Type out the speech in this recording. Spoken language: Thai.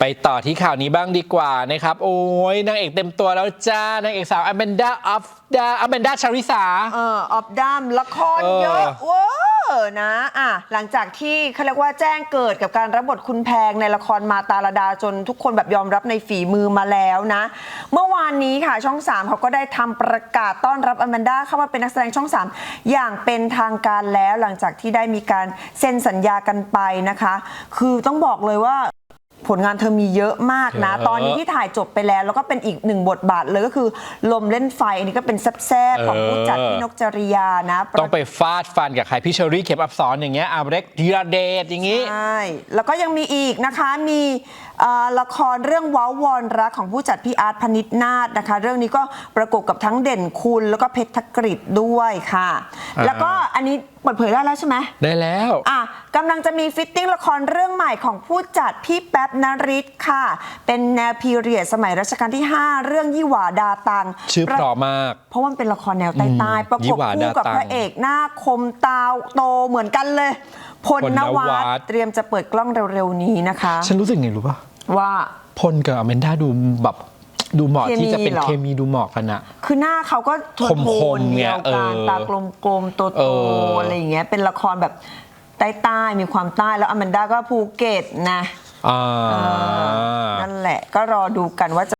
ไปต่อที่ข่าวนี้บ้างดีกว่านะครับ โอ้ยนางเอกเต็มตัวแล้วจ้านางเอกสาวอแมนดาออฟดาอแมนดาชาริสาเออออบดัมละครเออเยอะเว้อนะอะหลังจากที่เขาเรียกว่าแจ้งเกิดกับการรับบทคุณแพงในละครมาตาลดาจนทุกคนแบบยอมรับในฝีมือมาแล้วนะ เมื่อวานนี้ค่ะช่อง 3 เขาก็ได้ทำประกาศต้อนรับอแมนดาเข้ามาเป็นนักแสดงช่อง 3 อย่างเป็นทางการแล้วหลังจากที่ได้มีการเซ็นสัญญากันไปนะคะ คือต้องบอกเลยว่า ผลงานเธอมีเยอะมากนะเยอะตอนนี้ที่ถ่ายจบไปแล้ว แล้วก็เป็นอีกหนึ่งบทบาทเลยก็คือ ลมเล่นไฟ อันนี้ก็เป็นแซ่บๆของผู้จัดเออพี่นกจริยานะต้องไปฟาดฟันกับใครพี่เชอรี่เข็มอับสอนอย่างเงี้ยอาเร็กธีรเดชอย่างงี้ ใช่แล้วก็ยังมีอีกนะคะมีเอ่อละครเรื่องว้าววอนรักของผู้จัดพี่อาร์ตพนิษฐ์นาฏนะคะ เรื่องนี้ก็ประกบกับทั้งเด่นคุณแล้วก็เพชรธกฤษด้วยค่ะอ่าแล้วก็อันนี้เปิดเผยได้แล้วใช่ไหมได้แล้วอะกำลังจะมีฟิตติ้งละครเรื่องใหม่ของผู้จัดพี่แป๊บนริศค่ะ เป็นแนวพีเรียดสมัยรัชกาลที่ 5 เรื่องยี่หวาดาตังชื่อเพราะมาก เพราะว่ามันเป็นละครแนวใต้ๆประยี่กบหวาคู่กับดาตังพระเอกหน้าคมตาโตเหมือนกันเลยพลพลนนวัวัตตเตรียมจะเปิดกล้องเร็วๆนี้นะคะ ฉันรู้สึกไงรู้ป่ะว่าพลกับอแมนดาดูแบบดูเหมาะเคมีที่จะเป็นเหรอเคมีดูเหมาะกันอะคือหน้าเขาก็โทคมๆนๆเนี่เดียยวกันเออตากลมๆโตเออๆอะไรอย่างเงี้ยเป็นละครแบบใต้ๆมีความใต้แล้วอแมนดาก็ภูเก็ตนะ อ่า นั่นแหละก็รอดูกันว่าจะ